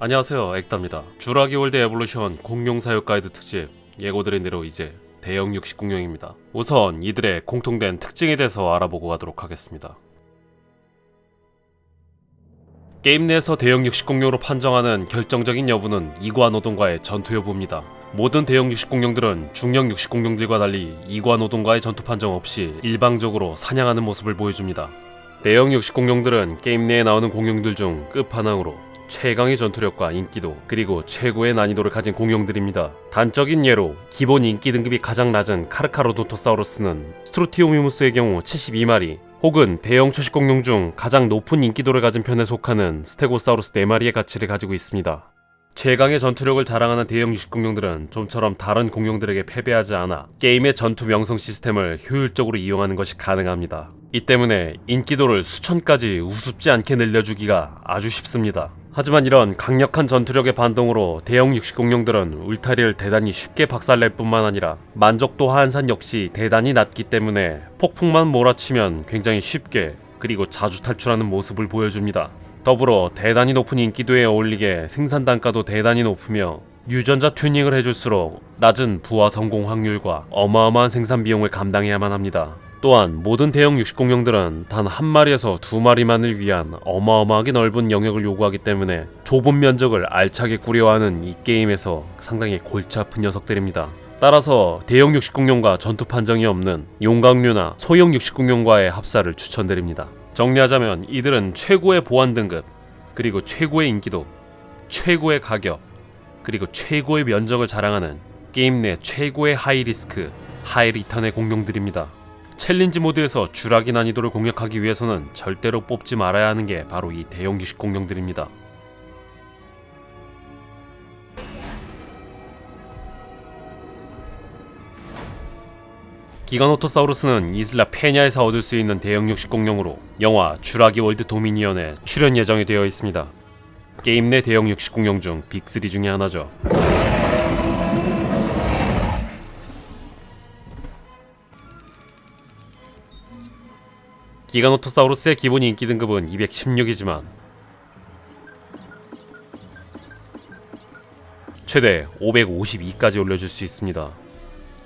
안녕하세요 액다입니다. 주라기 월드 에볼루션 공룡 사육 가이드 특집 예고드린 대로 이제 대형 육식 공룡입니다. 우선 이들의 공통된 특징에 대해서 알아보고 가도록 하겠습니다. 게임 내에서 대형 육식 공룡으로 판정하는 결정적인 여부는 이구아노돈과의 전투 여부입니다. 모든 대형 육식 공룡들은 중형 육식 공룡들과 달리 이구아노돈과의 전투 판정 없이 일방적으로 사냥하는 모습을 보여줍니다. 대형 육식 공룡들은 게임 내에 나오는 공룡들 중 끝판왕으로 최강의 전투력과 인기도 그리고 최고의 난이도를 가진 공룡들입니다. 단적인 예로 기본 인기 등급이 가장 낮은 카르카로돈토사우루스는 스트루티오미무스의 경우 72마리 혹은 대형 초식 공룡 중 가장 높은 인기도를 가진 편에 속하는 스테고사우루스 4마리의 가치를 가지고 있습니다. 최강의 전투력을 자랑하는 대형 유식 공룡들은 좀처럼 다른 공룡들에게 패배하지 않아 게임의 전투 명성 시스템을 효율적으로 이용하는 것이 가능합니다. 이 때문에 인기도를 수천까지 우습지 않게 늘려주기가 아주 쉽습니다. 하지만 이런 강력한 전투력의 반동으로 대형 육식 공룡들은 울타리를 대단히 쉽게 박살낼 뿐만 아니라 만족도 하한산 역시 대단히 낮기 때문에 폭풍만 몰아치면 굉장히 쉽게 그리고 자주 탈출하는 모습을 보여줍니다. 더불어 대단히 높은 인기도에 어울리게 생산 단가도 대단히 높으며 유전자 튜닝을 해줄수록 낮은 부화 성공 확률과 어마어마한 생산 비용을 감당해야만 합니다. 또한 모든 대형 육식 공룡들은 단 한 마리에서 두 마리만을 위한 어마어마하게 넓은 영역을 요구하기 때문에 좁은 면적을 알차게 꾸려하는 이 게임에서 상당히 골치 아픈 녀석들입니다. 따라서 대형 육식 공룡과 전투 판정이 없는 용광류나 소형 육식 공룡과의 합사를 추천드립니다. 정리하자면 이들은 최고의 보안 등급, 그리고 최고의 인기도, 최고의 가격, 그리고 최고의 면적을 자랑하는 게임 내 최고의 하이리스크, 하이리턴의 공룡들입니다. 챌린지 모드에서 주라기 난이도를 공략하기 위해서는 절대로 뽑지 말아야 하는 게 바로 이 대형 유식 공룡들입니다. 기가노토사우루스는 이슬라 페냐에서 얻을 수 있는 대형 육식 공룡으로 영화 주라기 월드 도미니언에 출연 예정이 되어 있습니다. 게임 내 대형 육식 공룡 중 빅3 중에 하나죠. 기가노토사우루스의 기본 인기 등급은 216이지만 최대 552까지 올려줄 수 있습니다.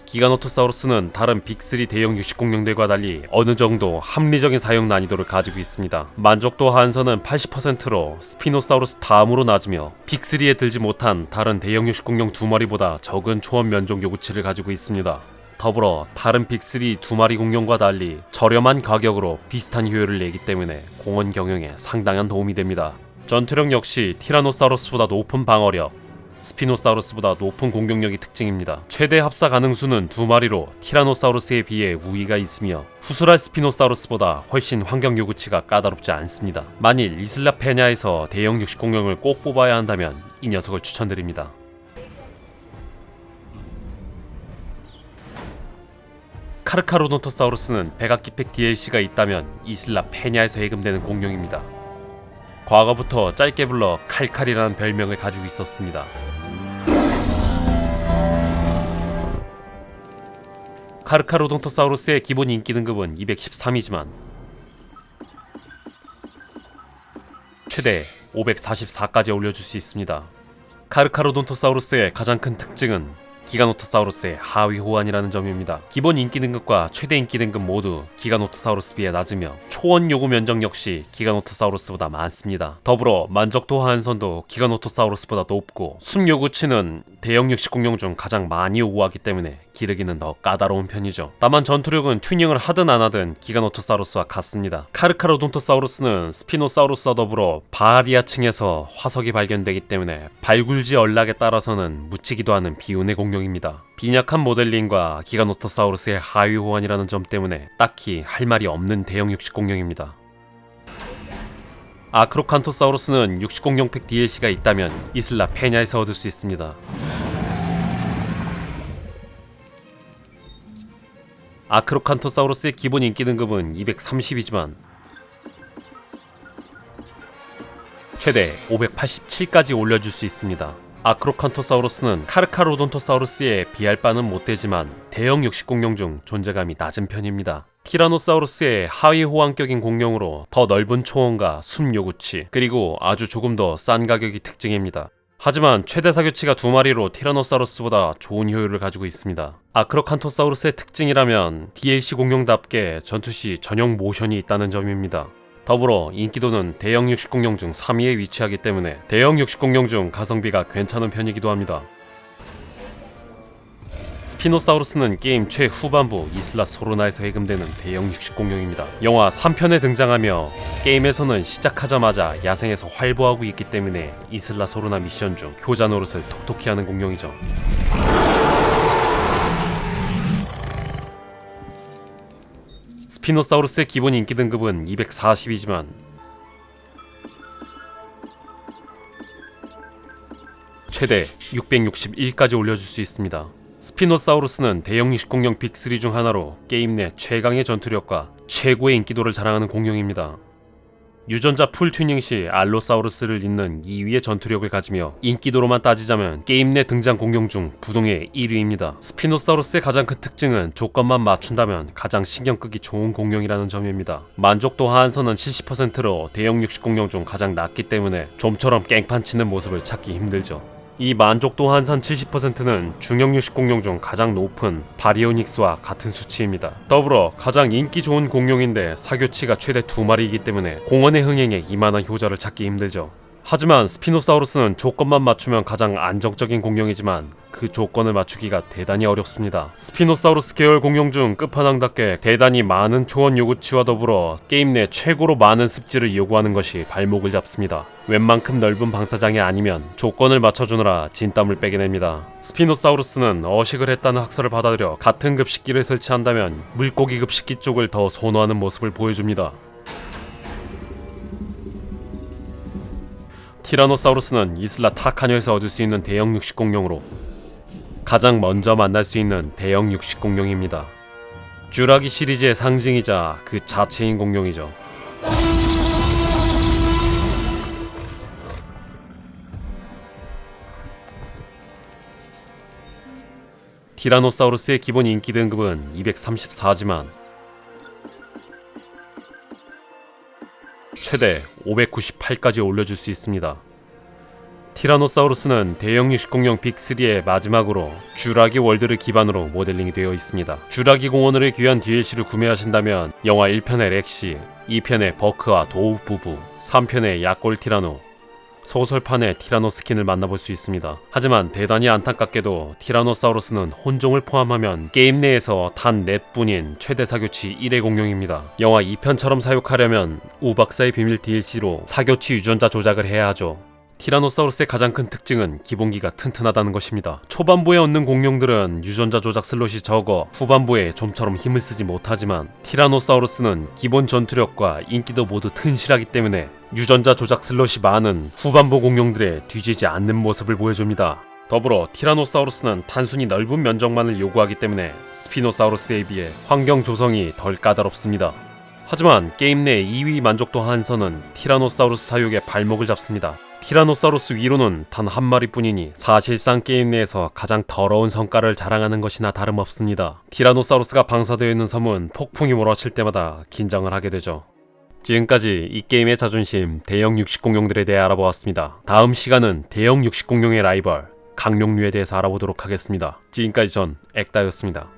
기가노토사우루스는 다른 빅3 대형 육식 공룡들과 달리 어느 정도 합리적인 사용 난이도를 가지고 있습니다. 만족도 하한선은 80%로 스피노사우루스 다음으로 낮으며 빅3에 들지 못한 다른 대형 육식 공룡 두 마리보다 적은 초원 면적 요구치를 가지고 있습니다. 더불어 다른 빅3 두 마리 공룡과 달리 저렴한 가격으로 비슷한 효율을 내기 때문에 공원 경영에 상당한 도움이 됩니다. 전투력 역시 티라노사우루스보다 높은 방어력, 스피노사우루스보다 높은 공격력이 특징입니다. 최대 합사 가능 수는 두 마리로 티라노사우루스에 비해 우위가 있으며 후술할 스피노사우루스보다 훨씬 환경 요구치가 까다롭지 않습니다. 만일 이슬라 페냐에서 대형 육식 공룡을 꼭 뽑아야 한다면 이 녀석을 추천드립니다. 카르카로노토사우루스는 백악기팩 DLC가 있다면 이슬라 페냐에서 해금되는 공룡입니다. 과거부터 짧게 불러 칼칼이라는 별명을 가지고 있었습니다. 카르카로돈토사우루스의 기본 인기 등급은 213이지만 최대 544까지 올려줄 수 있습니다. 카르카로돈토사우루스의 가장 큰 특징은 기가노토사우루스의 하위 호환이라는 점입니다. 기본 인기 등급과 최대 인기 등급 모두 기가노토사우루스 비해 낮으며 초원 요구 면적 역시 기가노토사우루스보다 많습니다. 더불어 만족도 하한선도 기가노토사우루스보다 높고 숨 요구치는 대형 육식 공룡 중 가장 많이 요구하기 때문에 기르기는 더 까다로운 편이죠. 다만 전투력은 튜닝을 하든 안 하든 기가노토사우루스와 같습니다. 카르카로돈토사우루스는 스피노사우루스와 더불어 바하리아층에서 화석이 발견되기 때문에 발굴지 연락에 따라서는 묻히기도 하는 비운의 공룡입니다. 빈약한 모델링과 기가노토사우루스의 하위 호환이라는 점 때문에 딱히 할 말이 없는 대형 육식 공룡입니다. 아크로칸토사우루스는 육식 공룡팩 DLC가 있다면 이슬라 페냐에서 얻을 수 있습니다. 아크로칸토사우루스의 기본 인기 등급은 230이지만 최대 587까지 올려줄 수 있습니다. 아크로칸토사우루스는 카르카로돈토사우루스에 비할 바는 못되지만 대형 육식 공룡 중 존재감이 낮은 편입니다. 티라노사우루스의 하위 호환격인 공룡으로 더 넓은 초원과 숨 요구치 그리고 아주 조금 더 싼 가격이 특징입니다. 하지만 최대 사교치가 두 마리로 티라노사우루스보다 좋은 효율을 가지고 있습니다. 아크로칸토사우루스의 특징이라면 DLC 공룡답게 전투 시 전용 모션이 있다는 점입니다. 더불어 인기도는 대형 육식 공룡 중 3위에 위치하기 때문에 대형 육식 공룡 중 가성비가 괜찮은 편이기도 합니다. 스피노사우루스는 게임 최후반부 이슬라 소로나에서 해금되는 대형 육식 공룡입니다. 영화 3편에 등장하며 게임에서는 시작하자마자 야생에서 활보하고 있기 때문에 이슬라 소로나 미션 중 효자 노릇을 톡톡히 하는 공룡이죠. 스피노사우루스의 기본 인기 등급은 240이지만 최대 661까지 올려줄 수 있습니다. 스피노사우루스는 대형 육식공룡 빅3 중 하나로 게임 내 최강의 전투력과 최고의 인기도를 자랑하는 공룡입니다. 유전자 풀 튜닝 시 알로사우루스를 잇는 2위의 전투력을 가지며 인기도로만 따지자면 게임 내 등장 공룡 중 부동의 1위입니다. 스피노사우루스의 가장 큰 특징은 조건만 맞춘다면 가장 신경 끄기 좋은 공룡이라는 점입니다. 만족도 하한선은 70%로 대형 육식 공룡 중 가장 낮기 때문에 좀처럼 깽판 치는 모습을 찾기 힘들죠. 이 만족도 한산 70%는 중형 육식 공룡 중 가장 높은 바리오닉스와 같은 수치입니다. 더불어 가장 인기 좋은 공룡인데 사교치가 최대 두 마리이기 때문에 공원의 흥행에 이만한 효자를 찾기 힘들죠. 하지만 스피노사우루스는 조건만 맞추면 가장 안정적인 공룡이지만 그 조건을 맞추기가 대단히 어렵습니다. 스피노사우루스 계열 공룡 중 끝판왕답게 대단히 많은 초원 요구치와 더불어 게임 내 최고로 많은 습지를 요구하는 것이 발목을 잡습니다. 웬만큼 넓은 방사장이 아니면 조건을 맞춰주느라 진땀을 빼게 됩니다. 스피노사우루스는 어식을 했다는 학설을 받아들여 같은 급식기를 설치한다면 물고기 급식기 쪽을 더 선호하는 모습을 보여줍니다. 티라노사우루스는 이슬라 타카녀에서 얻을 수 있는 대형 육식 공룡으로 가장 먼저 만날 수 있는 대형 육식 공룡입니다. 쥬라기 시리즈의 상징이자 그 자체인 공룡이죠. 티라노사우루스의 기본 인기 등급은 234지만 최대 598까지 올려줄 수 있습니다. 티라노사우루스는 대형 육식공룡 빅3의 마지막으로 쥬라기 월드를 기반으로 모델링이 되어 있습니다. 쥬라기 공원을 귀한 DLC를 구매하신다면 영화 1편의 렉시, 2편의 버크와 도우 부부, 3편의 약골 티라노, 소설판의 티라노 스킨을 만나볼 수 있습니다. 하지만 대단히 안타깝게도 티라노사우루스는 혼종을 포함하면 게임 내에서 단 넷뿐인 최대 사교치 1회 공룡입니다. 영화 2편처럼 사육하려면 우박사의 비밀 DLC로 사교치 유전자 조작을 해야 하죠. 티라노사우루스의 가장 큰 특징은 기본기가 튼튼하다는 것입니다. 초반부에 얻는 공룡들은 유전자 조작 슬롯이 적어 후반부에 좀처럼 힘을 쓰지 못하지만 티라노사우루스는 기본 전투력과 인기도 모두 튼실하기 때문에 유전자 조작 슬롯이 많은 후반부 공룡들의 뒤지지 않는 모습을 보여줍니다. 더불어 티라노사우루스는 단순히 넓은 면적만을 요구하기 때문에 스피노사우루스에 비해 환경 조성이 덜 까다롭습니다. 하지만 게임 내 2위 만족도 한선은 티라노사우루스 사육의 발목을 잡습니다. 티라노사우루스 위로는 단 한 마리뿐이니 사실상 게임 내에서 가장 더러운 성과를 자랑하는 것이나 다름없습니다. 티라노사우루스가 방사되어 있는 섬은 폭풍이 몰아칠 때마다 긴장을 하게 되죠. 지금까지 이 게임의 자존심 대형 육식 공룡들에 대해 알아보았습니다. 다음 시간은 대형 육식 공룡의 라이벌 강룡류에 대해서 알아보도록 하겠습니다. 지금까지 전 액다였습니다.